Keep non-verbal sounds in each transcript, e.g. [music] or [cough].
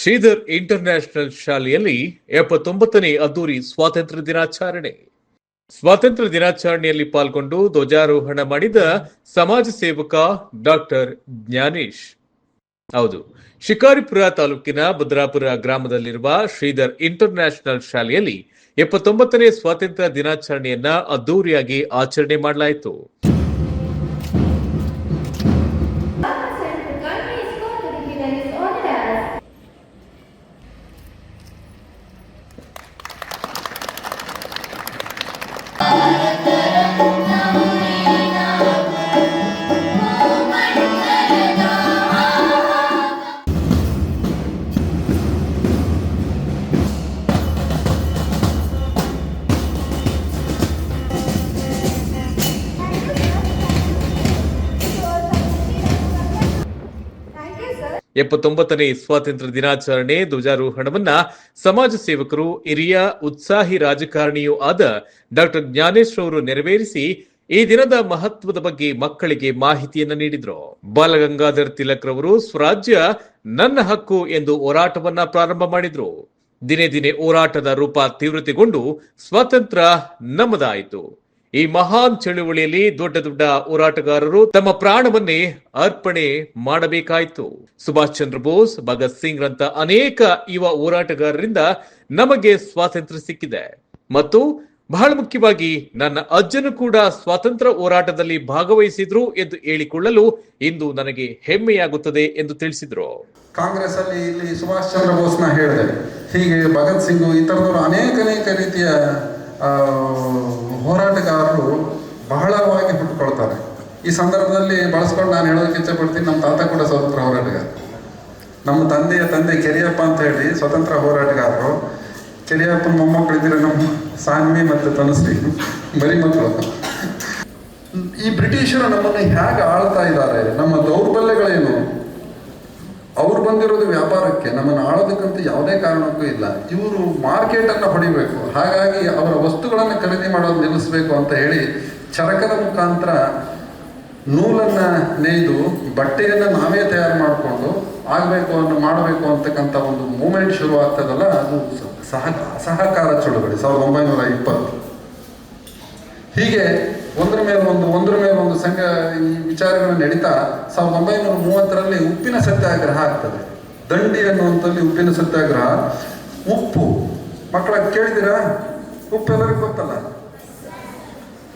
Sridhar international ಶಾಲೆಯಲ್ಲಿ ಎಪ್ಪತ್ತೊಂಬತ್ತನೇ ಅದ್ದೂರಿ ಸ್ವಾತಂತ್ರ್ಯ ದಿನಾಚರಣೆ. ಸ್ವಾತಂತ್ರ್ಯ ದಿನಾಚರಣೆಯಲ್ಲಿ ಪಾಲ್ಗೊಂಡು ಧ್ವಜಾರೋಹಣ ಮಾಡಿದ ಸಮಾಜ ಸೇವಕ ಡಾಕ್ಟರ್ ಜ್ಞಾನೇಶ್. ಹೌದು, ಶಿಕಾರಿಪುರ ತಾಲೂಕಿನ ಭದ್ರಾಪುರ ಗ್ರಾಮದಲ್ಲಿರುವ ಶ್ರೀಧರ್ ಇಂಟರ್ನ್ಯಾಷನಲ್ ಶಾಲೆಯಲ್ಲಿ ಎಪ್ಪತ್ತೊಂಬತ್ತನೇ ಸ್ವಾತಂತ್ರ್ಯ ದಿನಾಚರಣೆಯನ್ನ ಅದ್ದೂರಿಯಾಗಿ ಆಚರಣೆ ಮಾಡಲಾಯಿತು. ಎಪ್ಪತ್ತೊಂಬತ್ತನೇ ಸ್ವಾತಂತ್ರ್ಯ ದಿನಾಚರಣೆ ಧ್ವಜಾರೋಹಣವನ್ನ ಸಮಾಜ ಸೇವಕರು, ಹಿರಿಯ, ಉತ್ಸಾಹಿ ರಾಜಕಾರಣಿಯೂ ಆದ ಡಾಕ್ಟರ್ ಜ್ಞಾನೇಶ್ ಅವರು ನೆರವೇರಿಸಿ ಈ ದಿನದ ಮಹತ್ವದ ಬಗ್ಗೆ ಮಕ್ಕಳಿಗೆ ಮಾಹಿತಿಯನ್ನು ನೀಡಿದ್ರು. ಬಾಲಗಂಗಾಧರ್ ತಿಲಕ್ ರವರು ಸ್ವರಾಜ್ಯ ನನ್ನ ಹಕ್ಕು ಎಂದು ಹೋರಾಟವನ್ನ ಪ್ರಾರಂಭ ಮಾಡಿದ್ರು. ದಿನೇ ದಿನೇ ಹೋರಾಟದ ರೂಪ ತೀವ್ರತೆಗೊಂಡು ಸ್ವಾತಂತ್ರ್ಯ ನಮ್ಮದಾಯಿತು. ಈ ಮಹಾನ್ ಚಳುವಳಿಯಲ್ಲಿ ದೊಡ್ಡ ದೊಡ್ಡ ಹೋರಾಟಗಾರರು ತಮ್ಮ ಪ್ರಾಣವನ್ನೇ ಅರ್ಪಣೆ ಮಾಡಬೇಕಾಯಿತು. ಸುಭಾಷ್ ಚಂದ್ರ ಬೋಸ್, ಭಗತ್ ಸಿಂಗ್ ರಂತ ಅನೇಕ ಯುವ ಹೋರಾಟಗಾರರಿಂದ ನಮಗೆ ಸ್ವಾತಂತ್ರ್ಯ ಸಿಕ್ಕಿದೆ. ಮತ್ತು ಬಹಳ ಮುಖ್ಯವಾಗಿ ನನ್ನ ಅಜ್ಜನು ಕೂಡ ಸ್ವಾತಂತ್ರ್ಯ ಹೋರಾಟದಲ್ಲಿ ಭಾಗವಹಿಸಿದ್ರು ಎಂದು ಹೇಳಿಕೊಳ್ಳಲು ಇಂದು ನನಗೆ ಹೆಮ್ಮೆಯಾಗುತ್ತದೆ ಎಂದು ತಿಳಿಸಿದ್ರು. ಕಾಂಗ್ರೆಸ್ ಅಲ್ಲಿ ಇಲ್ಲಿ ಸುಭಾಷ್ ಚಂದ್ರ ಬೋಸ್ನ ಹೇಳಿದೆ. ಹೀಗೆ ಭಗತ್ ಸಿಂಗ್ ಈ ಅನೇಕ ಅನೇಕ ರೀತಿಯ ಹೋರಾಟಗಾರರು ಬಹಳವಾಗಿ ಹುಟ್ಟುಕೊಳ್ತಾರೆ. ಈ ಸಂದರ್ಭದಲ್ಲಿ ಬಳಸ್ಕೊಂಡು ನಾನು ಹೇಳೋದಕ್ಕೆ ಇಚ್ಛೆಪಡ್ತೀನಿ ನಮ್ಮ ತಾತ ಕೂಡ ಸ್ವತಂತ್ರ ಹೋರಾಟಗಾರ. ನಮ್ಮ ತಂದೆಯ ತಂದೆ ಕೆರಿಯಪ್ಪ ಅಂತ ಹೇಳಿ ಸ್ವತಂತ್ರ ಹೋರಾಟಗಾರರು. ಕೆರಿಯಪ್ಪನ ಮೊಮ್ಮಕ್ಕಳಿದ್ರೆ ನಮ್ಮ ಸಾನ್ವಿ ಮತ್ತು ತನುಶ್ರೀ, ಬರೀ ಮಕ್ಕಳು. ಈ ಬ್ರಿಟಿಷರು ನಮ್ಮನ್ನು ಹೇಗೆ ಆಳ್ತಾ ಇದ್ದಾರೆ? ನಮ್ಮ ದೌರ್ಬಲ್ಯಗಳೇನು? ಬಂದಿರೋದು ವ್ಯಾಪಾರಕ್ಕೆ, ನಮ್ಮನ್ನು ಆಳೋದಕ್ಕಂತ ಯಾವುದೇ ಕಾರಣಕ್ಕೂ ಇಲ್ಲ. ಇವರು ಮಾರ್ಕೆಟನ್ನು ಹೊಡಿಬೇಕು ಹಾಗಾಗಿ ಅವರ ವಸ್ತುಗಳನ್ನು ಖರೀದಿ ಮಾಡೋದು ನಿಲ್ಲಿಸಬೇಕು ಅಂತ ಹೇಳಿ ಚರಕದ ಮುಖಾಂತರ ನೂಲನ್ನು ನೇಯ್ದು, ಬಟ್ಟೆಯನ್ನು ನಾವೇ ತಯಾರು ಮಾಡಿಕೊಂಡು ಆಗಬೇಕು ಅನ್ನೋ ಮಾಡಬೇಕು ಅಂತಕ್ಕಂಥ ಒಂದು ಮೂಮೆಂಟ್ ಶುರು ಆಗ್ತದಲ್ಲ, ಅದು ಸಹ ಸಹಕಾರ ಚಳುವಳಿ, ಸಾವಿರದ ಒಂಬೈನೂರ ಇಪ್ಪತ್ತು. ಹೀಗೆ ಒಂದರ ಮೇಲೆ ಒಂದು, ಒಂದರ ಮೇಲೆ ಒಂದು ಸಂಘ ಈ ವಿಚಾರಗಳು ನಡೀತಾ ಸಾವಿರದ ಒಂಬೈನೂರ ಮೂವತ್ತರಲ್ಲಿ ಉಪ್ಪಿನ ಸತ್ಯಾಗ್ರಹ ಆಗ್ತದೆ. ದಂಡಿ ಅನ್ನುವಂಥಲ್ಲಿ ಉಪ್ಪಿನ ಸತ್ಯಾಗ್ರಹ. ಉಪ್ಪು. ಮಕ್ಕಳ ಕೇಳಿದಿರಾ ಉಪ್ಪು ಎಲ್ಲರಿಗೂ ಗೊತ್ತಲ್ಲ?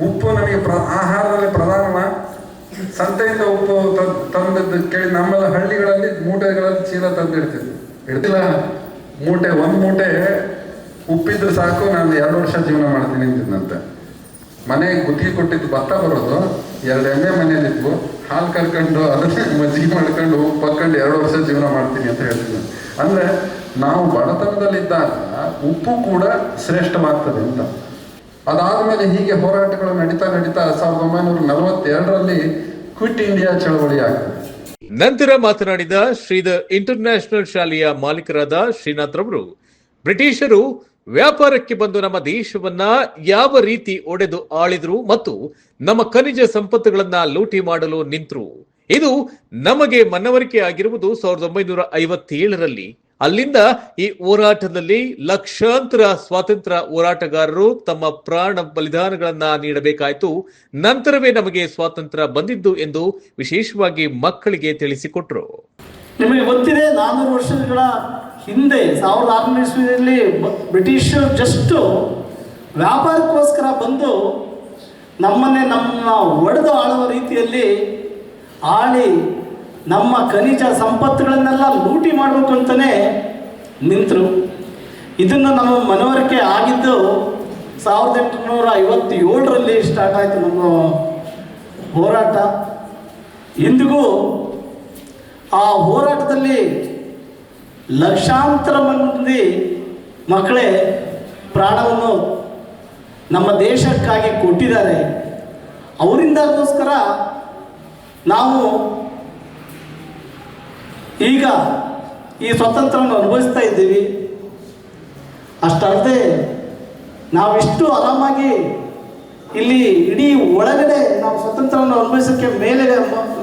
ಉಪ್ಪು ನಮಗೆ ಪ್ರ, ಆಹಾರದಲ್ಲಿ ಪ್ರಧಾನ ಸಂತೆಯಿಂದ ಉಪ್ಪು ತಂದದ್ದು ಕೇಳಿ ನಮ್ಮೆಲ್ಲ ಹಳ್ಳಿಗಳಲ್ಲಿ ಮೂಟೆಗಳಲ್ಲಿ ಚೀಲ ತಂದಿಡ್ತಿದ್ವಿ ಇಡ್ತಿಲ್ಲ ಮೂಟೆ, ಒಂದು ಮೂಟೆ ಉಪ್ಪಿದ್ರೆ ಸಾಕು, ನಾನು ಎರಡು ವರ್ಷ ಜೀವನ ಮಾಡ್ತೀನಿ ಅಂತಿದ್ದಂತೆ ಮನೆಗೆ ಗುತ್ತಿಗೆ ಕೊಟ್ಟಿದ್ದು ಭತ್ತ ಬರೋದು, ಎರಡು ಎಮ್ಮೆ ಮನೇಲಿದ್ವು ಹಾಲು ಕರ್ಕೊಂಡು ಅದನ್ನ [laughs] ಮಜ್ಜಿಗೆ ಮಾಡ್ಕೊಂಡು ಉಪ್ಪು ಹಾಕೊಂಡು ಎರಡು ವರ್ಷ ಜೀವನ ಮಾಡ್ತೀನಿ ಅಂತ ಹೇಳ್ತೀನಿ. ಅಂದ್ರೆ ನಾವು ಬಡತನದಲ್ಲಿದ್ದಾಗ ಉಪ್ಪು ಕೂಡ ಶ್ರೇಷ್ಠವಾಗ್ತದೆ ಅಂತ. ಅದಾದಮೇಲೆ ಹೀಗೆ ಹೋರಾಟಗಳು ನಡೀತಾ ನಡೀತಾ ಸಾವಿರದ ಒಂಬೈನೂರ ನಲವತ್ತೆರಡರಲ್ಲಿ ಕ್ವಿಟ್ ಇಂಡಿಯಾ ಚಳವಳಿ ಆಗ್ತದೆ ನಂತರ ಮಾತನಾಡಿದ ಶ್ರೀಧರ್ ಇಂಟರ್ನ್ಯಾಷನಲ್ ಶಾಲೆಯ ಮಾಲೀಕರಾದ ಶ್ರೀನಾಥ್ ರವರು, ಬ್ರಿಟಿಷರು ವ್ಯಾಪಾರಕ್ಕೆ ಬಂದು ನಮ್ಮ ದೇಶವನ್ನ ಯಾವ ರೀತಿ ಒಡೆದು ಆಳಿದ್ರು ಮತ್ತು ನಮ್ಮ ಖನಿಜ ಸಂಪತ್ತುಗಳನ್ನ ಲೂಟಿ ಮಾಡಲು ನಿಂತರು. ಇದು ನಮಗೆ ಮನವರಿಕೆ ಆಗಿರುವುದು ಸಾವಿರದ ಒಂಬೈನೂರ ಐವತ್ತೇಳರಲ್ಲಿ. ಅಲ್ಲಿಂದ ಈ ಹೋರಾಟದಲ್ಲಿ ಲಕ್ಷಾಂತರ ಸ್ವಾತಂತ್ರ್ಯ ಹೋರಾಟಗಾರರು ತಮ್ಮ ಪ್ರಾಣ ಬಲಿದಾನಗಳನ್ನ ನೀಡಬೇಕಾಯಿತು. ನಂತರವೇ ನಮಗೆ ಸ್ವಾತಂತ್ರ್ಯ ಬಂದಿದ್ದು ಎಂದು ವಿಶೇಷವಾಗಿ ಮಕ್ಕಳಿಗೆ ತಿಳಿಸಿಕೊಟ್ರು. ನಿಮಗೆ ಗೊತ್ತಿದೆ ನಾನ್ನೂರು ವರ್ಷಗಳ ಹಿಂದೆ ಸಾವಿರದ ಆರುನೂರು ಇಸ್ವಿಯಲ್ಲಿ ಬ್ರಿಟಿಷರು ಜಸ್ಟು ವ್ಯಾಪಾರಕ್ಕೋಸ್ಕರ ಬಂದು ನಮ್ಮನ್ನೇ ನಮ್ಮ ಒಡೆದು ಆಳುವ ರೀತಿಯಲ್ಲಿ ಆಳಿ ನಮ್ಮ ಖನಿಜ ಸಂಪತ್ತುಗಳನ್ನೆಲ್ಲ ಲೂಟಿ ಮಾಡಬೇಕು ಅಂತಲೇ ನಿಂತರು. ಇದನ್ನು ನಮ್ಮ ಮನವರಿಕೆ ಆಗಿದ್ದು ಸಾವಿರದ ಎಂಟುನೂರ ಐವತ್ತೇಳರಲ್ಲಿ ಸ್ಟಾರ್ಟ್ ಆಯಿತು ನಮ್ಮ ಹೋರಾಟ. ಇಂದಿಗೂ ಆ ಹೋರಾಟದಲ್ಲಿ ಲಕ್ಷಾಂತರ ಮಂದಿ ಮಕ್ಕಳೇ ಪ್ರಾಣವನ್ನು ನಮ್ಮ ದೇಶಕ್ಕಾಗಿ ಕೊಟ್ಟಿದ್ದಾರೆ. ಅವರಿಂದಗೋಸ್ಕರ ನಾವು ಈಗ ಈ ಸ್ವಾತಂತ್ರ್ಯವನ್ನು ಅನುಭವಿಸ್ತಾ ಇದ್ದೀವಿ. ಅಷ್ಟಲ್ಲದೆ ನಾವಿಷ್ಟು ಆರಾಮಾಗಿ ಇಲ್ಲಿ ಇಡೀ ಒಳಗಡೆ ನಾವು ಸ್ವತಂತ್ರವನ್ನು ಅನುಭವಿಸೋಕ್ಕೆ ಮೇಲೆ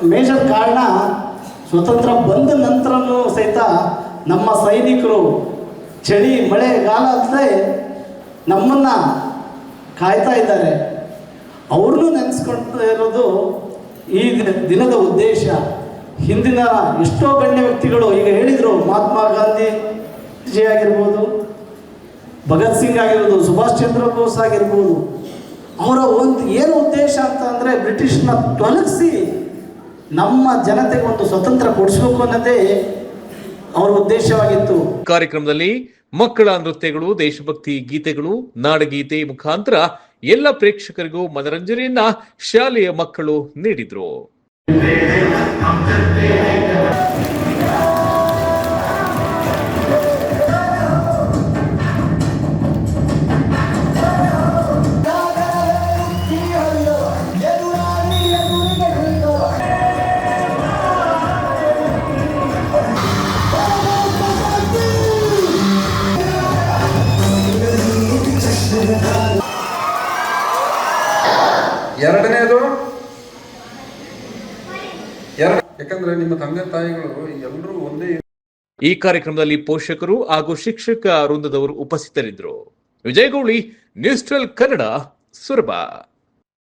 ಮೇಜರ್ ಕಾರಣ ಸ್ವತಂತ್ರ ಬಂದ ನಂತರನೂ ಸಹಿತ ನಮ್ಮ ಸೈನಿಕರು ಚಳಿ, ಮಳೆ, ಗಾಲ ಅಂತಲೇ ನಮ್ಮನ್ನು ಕಾಯ್ತಾ ಇದ್ದಾರೆ. ಅವ್ರನ್ನೂ ನೆನೆಸ್ಕೊಳ್ತಾ ಇರೋದು ಈ ದಿನದ ಉದ್ದೇಶ. ಹಿಂದಿನ ಎಷ್ಟೋ ಗಣ್ಯ ವ್ಯಕ್ತಿಗಳು ಈಗ ಹೇಳಿದರು, ಮಹಾತ್ಮ ಗಾಂಧಿ ಆಗಿರ್ಬೋದು, ಭಗತ್ ಸಿಂಗ್ ಆಗಿರ್ಬೋದು, ಸುಭಾಷ್ ಚಂದ್ರ ಬೋಸ್ ಆಗಿರ್ಬೋದು, ಅವರ ಒಂದು ಏನು ಉದ್ದೇಶ ಅಂತ ಅಂದರೆ ಬ್ರಿಟಿಷ್ನ ತೊಲಗಿಸಿ ನಮ್ಮ ಜನತೆಗೆ ಒಂದು ಸ್ವತಂತ್ರ ಕೊಡಿಸ್ಬೇಕು ಅನ್ನೋದೇ ಅವರ ಉದ್ದೇಶವಾಗಿತ್ತು. ಕಾರ್ಯಕ್ರಮದಲ್ಲಿ ಮಕ್ಕಳ ನೃತ್ಯಗಳು, ದೇಶಭಕ್ತಿ ಗೀತೆಗಳು, ನಾಡಗೀತೆ ಮುಖಾಂತರ ಎಲ್ಲ ಪ್ರೇಕ್ಷಕರಿಗೂ ಮನರಂಜನೆಯನ್ನ ಶಾಲೆಯ ಮಕ್ಕಳು ನೀಡಿದ್ರು. ಯಾಕಂದ್ರೆ ನಿಮ್ಮ ತಂದೆ ತಾಯಿಗಳು ಎಲ್ಲರೂ ಒಂದೇ ಈ ಕಾರ್ಯಕ್ರಮದಲ್ಲಿ ಪೋಷಕರು ಹಾಗೂ ಶಿಕ್ಷಕ ವೃಂದದವರು ಉಪಸ್ಥಿತರಿದ್ದರು. ವಿಜಯಗೌಳಿ ನ್ಯೂಸ್ ಟ್ವೆಲ್ ಕನ್ನಡ ಸುರಬ